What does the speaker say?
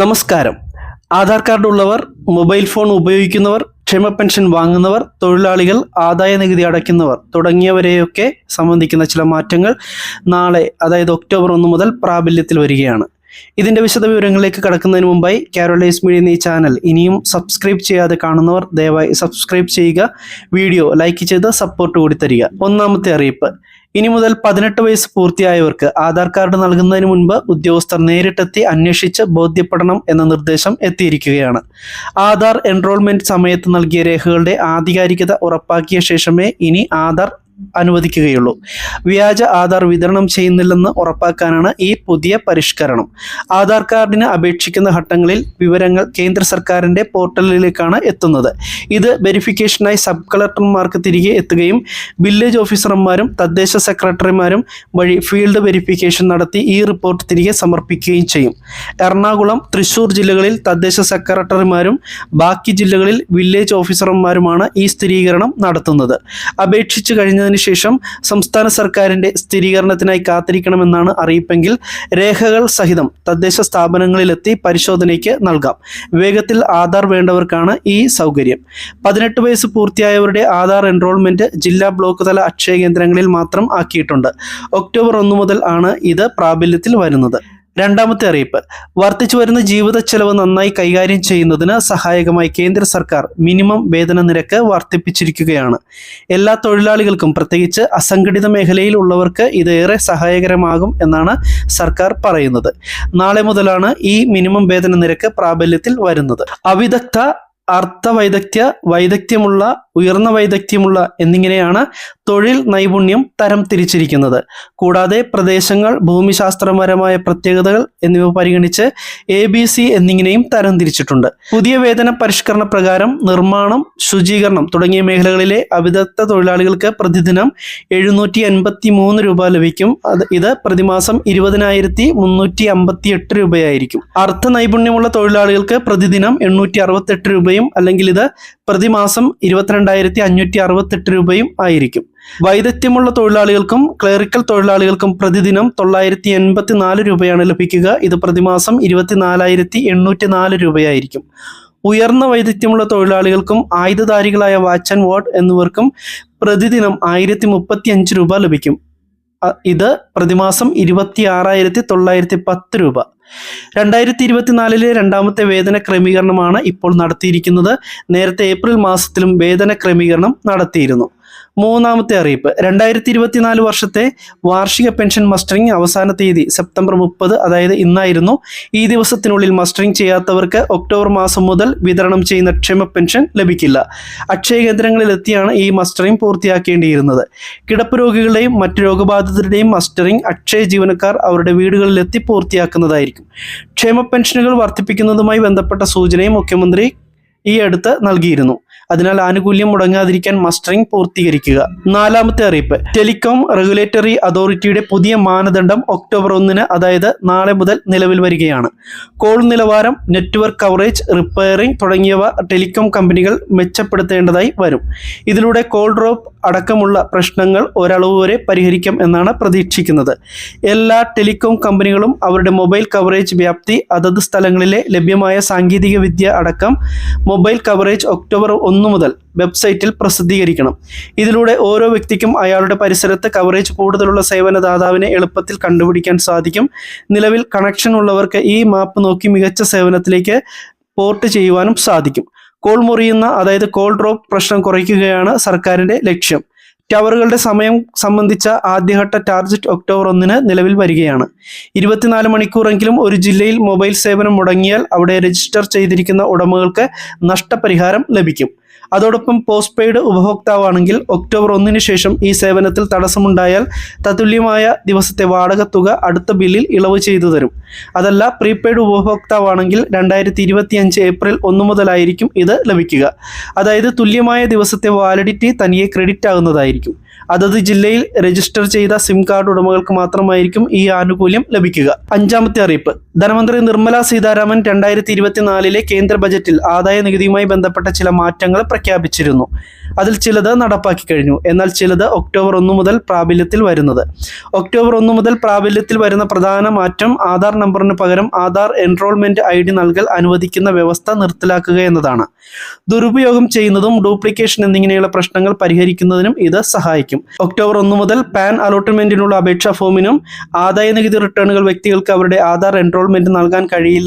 നമസ്കാരം. ആധാർ കാർഡ് ഉള്ളവർ mobile phone ഉപയോഗിക്കുന്നവർ ക്ഷേമ പെൻഷൻ വാങ്ങുന്നവർ തൊഴിലാളികൾ ആദായ നികുതി അടയ്ക്കുന്നവർ തുടങ്ങിയവരെയൊക്കെ സംബന്ധിക്കുന്ന ചില മാറ്റങ്ങൾ നാളെ അതായത് ഒക്ടോബർ ഒന്ന് മുതൽ പ്രാബല്യത്തിൽ വരികയാണ്. ഇതിന്റെ വിശദവിവരങ്ങളിലേക്ക് കടക്കുന്നതിന് മുമ്പായി കാരോളൈസ് മീഡിയ എന്നീ ചാനൽ ഇനിയും സബ്സ്ക്രൈബ് ചെയ്യാതെ കാണുന്നവർ ദയവായി സബ്സ്ക്രൈബ് ചെയ്യുക വീഡിയോ ലൈക്ക് ചെയ്ത് സപ്പോർട്ട് കൂടി തരിക. ഒന്നാമത്തെ അറിയിപ്പ്. ഇനി മുതൽ പതിനെട്ട് വയസ്സ് പൂർത്തിയായവർക്ക് ആധാർ കാർഡ് നൽകുന്നതിന് മുൻപ് ഉദ്യോഗസ്ഥർ നേരിട്ടെത്തി അന്വേഷിച്ച് ബോധ്യപ്പെടണം എന്ന നിർദ്ദേശം എത്തിയിരിക്കുകയാണ്. ആധാർ എൻറോൾമെന്റ് സമയത്ത് നൽകിയ രേഖകളുടെ ആധികാരികത ഉറപ്പാക്കിയ ശേഷമേ ഇനി ആധാർ അനുവദിക്കുകയുള്ളൂ. വ്യാജ ആധാർ വിതരണം ചെയ്യുന്നില്ലെന്ന് ഉറപ്പാക്കാനാണ് ഈ പുതിയ പരിഷ്കരണം. ആധാർ കാർഡിന് അപേക്ഷിക്കുന്ന ഘട്ടങ്ങളിൽ വിവരങ്ങൾ കേന്ദ്ര സർക്കാരിന്റെ പോർട്ടലിലേക്കാണ് എത്തുന്നത്. ഇത് വെരിഫിക്കേഷനായി സബ് കളക്ടർമാർക്ക് തിരികെ എത്തുകയും വില്ലേജ് ഓഫീസർമാരും തദ്ദേശ സെക്രട്ടറിമാരും വഴി ഫീൽഡ് വെരിഫിക്കേഷൻ നടത്തി ഈ റിപ്പോർട്ട് തിരികെ സമർപ്പിക്കുകയും ചെയ്യും. എറണാകുളം തൃശൂർ ജില്ലകളിൽ തദ്ദേശ സെക്രട്ടറിമാരും ബാക്കി ജില്ലകളിൽ വില്ലേജ് ഓഫീസർമാരുമാണ് ഈ സ്ഥിരീകരണം നടത്തുന്നത്. അപേക്ഷിച്ചു കഴിഞ്ഞതിന് ശേഷം സംസ്ഥാന സർക്കാരിന്റെ സ്ഥിരീകരണത്തിനായി കാത്തിരിക്കണമെന്നാണ് അറിയിപ്പെങ്കിൽ രേഖകൾ സഹിതം തദ്ദേശ സ്ഥാപനങ്ങളിലെത്തി പരിശോധനയ്ക്ക് നൽകാം. വേഗത്തിൽ ആധാർ വേണ്ടവർക്കാണ് ഈ സൗകര്യം. പതിനെട്ട് വയസ്സ് പൂർത്തിയായവരുടെ ആധാർ എൻറോൾമെന്റ് ജില്ലാ ബ്ലോക്ക് തല അക്ഷയ കേന്ദ്രങ്ങളിൽ മാത്രം ആക്കിയിട്ടുണ്ട്. ഒക്ടോബർ ഒന്ന് മുതൽ ആണ് ഇത് പ്രാബല്യത്തിൽ വരുന്നത്. രണ്ടാമത്തെ അറിയിപ്പ്. വർദ്ധിച്ചു വരുന്ന ജീവിത ചെലവ് നന്നായി കൈകാര്യം ചെയ്യുന്നതിന് സഹായകമായി കേന്ദ്ര സർക്കാർ മിനിമം വേതന നിരക്ക് വർദ്ധിപ്പിച്ചിരിക്കുകയാണ്. എല്ലാ തൊഴിലാളികൾക്കും പ്രത്യേകിച്ച് അസംഘടിത മേഖലയിൽ ഉള്ളവർക്ക് ഇത് ഏറെ സഹായകരമാകും എന്നാണ് സർക്കാർ പറയുന്നത്. നാളെ മുതലാണ് ഈ മിനിമം വേതന നിരക്ക് പ്രാബല്യത്തിൽ വരുന്നത്. അവിദഗ്ധ അർത്ഥവൈദഗ്ധ്യ വൈദഗ്ധ്യമുള്ള ഉയർന്ന വൈദഗ്ധ്യമുള്ള എന്നിങ്ങനെയാണ് തൊഴിൽ നൈപുണ്യം തരം തിരിച്ചിരിക്കുന്നത്. കൂടാതെ പ്രദേശങ്ങൾ ഭൂമിശാസ്ത്രപരമായ പ്രത്യേകതകൾ എന്നിവ പരിഗണിച്ച് എ ബി സി എന്നിങ്ങനെയും തരം തിരിച്ചിട്ടുണ്ട്. പുതിയ വേതന പരിഷ്കരണ പ്രകാരം നിർമ്മാണം ശുചീകരണം തുടങ്ങിയ മേഖലകളിലെ അവിദഗ്ധ തൊഴിലാളികൾക്ക് പ്രതിദിനം എഴുന്നൂറ്റി എൺപത്തി മൂന്ന് രൂപ ലഭിക്കും. ഇത് പ്രതിമാസം ഇരുപതിനായിരത്തി മുന്നൂറ്റി അമ്പത്തി എട്ട് രൂപയായിരിക്കും. അർത്ഥ നൈപുണ്യമുള്ള തൊഴിലാളികൾക്ക് പ്രതിദിനം എണ്ണൂറ്റി അറുപത്തെട്ട് രൂപയും അല്ലെങ്കിൽ ഇത് പ്രതിമാസം ഇരുപത്തിരണ്ടായിരത്തി അഞ്ഞൂറ്റി അറുപത്തെട്ട് രൂപയും ആയിരിക്കും. വൈദഗ്ധ്യമുള്ള തൊഴിലാളികൾക്കും ക്ലറിക്കൽ തൊഴിലാളികൾക്കും പ്രതിദിനം തൊള്ളായിരത്തി എൺപത്തി നാല് രൂപയാണ് ലഭിക്കുക. ഇത് പ്രതിമാസം ഇരുപത്തിനാലായിരത്തി എണ്ണൂറ്റി നാല് രൂപയായിരിക്കും. ഉയർന്ന വൈദഗ്ധ്യമുള്ള തൊഴിലാളികൾക്കും ആയുധധാരികളായ വാച്ച് ആൻഡ് വാർഡ് എന്നിവർക്കും പ്രതിദിനം ആയിരത്തി മുപ്പത്തി അഞ്ച് രൂപ ലഭിക്കും. ഇത് പ്രതിമാസം ഇരുപത്തി ആറായിരത്തി തൊള്ളായിരത്തി പത്ത് രൂപ. രണ്ടായിരത്തി ഇരുപത്തിനാലിലെ രണ്ടാമത്തെ വേതന ക്രമീകരണമാണ് ഇപ്പോൾ നടത്തിയിരിക്കുന്നത്. നേരത്തെ ഏപ്രിൽ മാസത്തിലും വേതന ക്രമീകരണം നടത്തിയിരുന്നു. മൂന്നാമത്തെ അറിയിപ്പ്. രണ്ടായിരത്തി ഇരുപത്തിനാല് വർഷത്തെ വാർഷിക പെൻഷൻ മസ്റ്ററിംഗ് അവസാന തീയതി സെപ്റ്റംബർ മുപ്പത് അതായത് ഇന്നായിരുന്നു. ഈ ദിവസത്തിനുള്ളിൽ മസ്റ്ററിംഗ് ചെയ്യാത്തവർക്ക് ഒക്ടോബർ മാസം മുതൽ വിതരണം ചെയ്യുന്ന ക്ഷേമ പെൻഷൻ ലഭിക്കില്ല. അക്ഷയ കേന്ദ്രങ്ങളിൽ എത്തിയാണ് ഈ മസ്റ്ററിംഗ് പൂർത്തിയാക്കേണ്ടിയിരുന്നത്. കിടപ്പ് രോഗികളുടെയും മറ്റു രോഗബാധിതരുടെയും മസ്റ്ററിംഗ് അക്ഷയ ജീവനക്കാർ അവരുടെ വീടുകളിലെത്തി പൂർത്തിയാക്കുന്നതായിരിക്കും. ക്ഷേമ പെൻഷനുകൾ വർദ്ധിപ്പിക്കുന്നതുമായി ബന്ധപ്പെട്ട സൂചനയും മുഖ്യമന്ത്രി ഈ അടുത്ത് നൽകിയിരുന്നു. അതിനാൽ ആനുകൂല്യം മുടങ്ങാതിരിക്കാൻ മസ്റ്ററിംഗ് പൂർത്തീകരിക്കുക. നാലാമത്തെ അറിയിപ്പ്. ടെലികോം റെഗുലേറ്ററി അതോറിറ്റിയുടെ പുതിയ മാനദണ്ഡം ഒക്ടോബർ ഒന്നിന് അതായത് നാളെ മുതൽ നിലവിൽ വരികയാണ്. കോൾ നിലവാരം നെറ്റ്വർക്ക് കവറേജ് റിപ്പയറിംഗ് തുടങ്ങിയവ ടെലികോം കമ്പനികൾ മെച്ചപ്പെടുത്തേണ്ടതായി വരും. ഇതിലൂടെ കോൾ ഡ്രോപ്പ് അടക്കമുള്ള പ്രശ്നങ്ങൾ ഒരളവ് വരെ പരിഹരിക്കാം എന്നാണ് പ്രതീക്ഷിക്കുന്നത്. എല്ലാ ടെലികോം കമ്പനികളും അവരുടെ മൊബൈൽ കവറേജ് വ്യാപ്തി അതത് സ്ഥലങ്ങളിലെ ലഭ്യമായ സാങ്കേതിക വിദ്യ അടക്കം മൊബൈൽ കവറേജ് ഒക്ടോബർ ഒന്ന് മുതൽ വെബ്സൈറ്റിൽ പ്രസിദ്ധീകരിക്കണം. ഇതിലൂടെ ഓരോ വ്യക്തിക്കും അയാളുടെ പരിസരത്ത് കവറേജ് കൂടുതലുള്ള സേവനദാതാവിനെ എളുപ്പത്തിൽ കണ്ടുപിടിക്കാൻ സാധിക്കും. നിലവിൽ കണക്ഷൻ ഉള്ളവർക്ക് ഈ മാപ്പ് നോക്കി മികച്ച സേവനത്തിലേക്ക് പോർട്ട് ചെയ്യുവാനും സാധിക്കും. കോൾ മുറിയുന്ന അതായത് കോൾ ഡ്രോപ്പ് പ്രശ്നം കുറയ്ക്കുകയാണ് സർക്കാരിന്റെ ലക്ഷ്യം. ടവറുകളുടെ സമയം സംബന്ധിച്ച ആദ്യഘട്ട ടാർജറ്റ് ഒക്ടോബർ ഒന്നിന് നിലവിൽ വരികയാണ്. ഇരുപത്തിനാല് മണിക്കൂറെങ്കിലും ഒരു ജില്ലയിൽ മൊബൈൽ സേവനം മുടങ്ങിയാൽ അവിടെ രജിസ്റ്റർ ചെയ്തിരിക്കുന്ന ഉടമകൾക്ക് നഷ്ടപരിഹാരം ലഭിക്കും. അതോടൊപ്പം പോസ്റ്റ് പെയ്ഡ് ഉപഭോക്താവാണെങ്കിൽ ഒക്ടോബർ ഒന്നിന് ശേഷം ഈ സേവനത്തിൽ തടസ്സമുണ്ടായാൽ തത്തുല്യമായ ദിവസത്തെ വാടക തുക അടുത്ത ബില്ലിൽ ഇളവ് ചെയ്തു തരും. അതല്ല പ്രീപെയ്ഡ് ഉപഭോക്താവാണെങ്കിൽ രണ്ടായിരത്തി ഇരുപത്തി അഞ്ച് ഏപ്രിൽ ഒന്ന് മുതലായിരിക്കും ഇത് ലഭിക്കുക. അതായത് തുല്യമായ ദിവസത്തെ വാലിഡിറ്റി തനിയെ ക്രെഡിറ്റ് ആകുന്നതായിരിക്കും. അതത് ജില്ലയിൽ രജിസ്റ്റർ ചെയ്ത സിം കാർഡ് ഉടമകൾക്ക് മാത്രമായിരിക്കും ഈ ആനുകൂല്യം ലഭിക്കുക. അഞ്ചാമത്തെ അറിയിപ്പ്. ധനമന്ത്രി നിർമ്മല സീതാരാമൻ രണ്ടായിരത്തി ഇരുപത്തിനാലിലെ കേന്ദ്ര ബജറ്റിൽ ആദായ നികുതിയുമായി ബന്ധപ്പെട്ട ചില മാറ്റങ്ങൾ പ്രഖ്യാപിച്ചിരുന്നു. അതിൽ ചിലത് നടപ്പാക്കി കഴിഞ്ഞു. എന്നാൽ ചിലത് ഒക്ടോബർ ഒന്ന് മുതൽ പ്രാബല്യത്തിൽ വരുന്നത്. ഒക്ടോബർ ഒന്ന് മുതൽ പ്രാബല്യത്തിൽ വരുന്ന പ്രധാന മാറ്റം ആധാർ നമ്പറിന് പകരം ആധാർ എൻറോൾമെന്റ് ഐ ഡി നൽകൽ അനുവദിക്കുന്ന വ്യവസ്ഥ നിർത്തലാക്കുക എന്നതാണ്. ദുരുപയോഗം ചെയ്യുന്നതും ഡ്യൂപ്ലിക്കേഷൻ എന്നിങ്ങനെയുള്ള പ്രശ്നങ്ങൾ പരിഹരിക്കുന്നതിനും ഇത് സഹായിക്കും. ഒക്ടോബർ ഒന്ന് മുതൽ പാൻ അലോട്ട്മെന്റിനുള്ള അപേക്ഷാ ഫോമിനും ആദായ നികുതി റിട്ടേണുകൾ വ്യക്തികൾക്ക് അവരുടെ ആധാർ എൻറോൾമെന്റ് നൽകാൻ കഴിയില്ല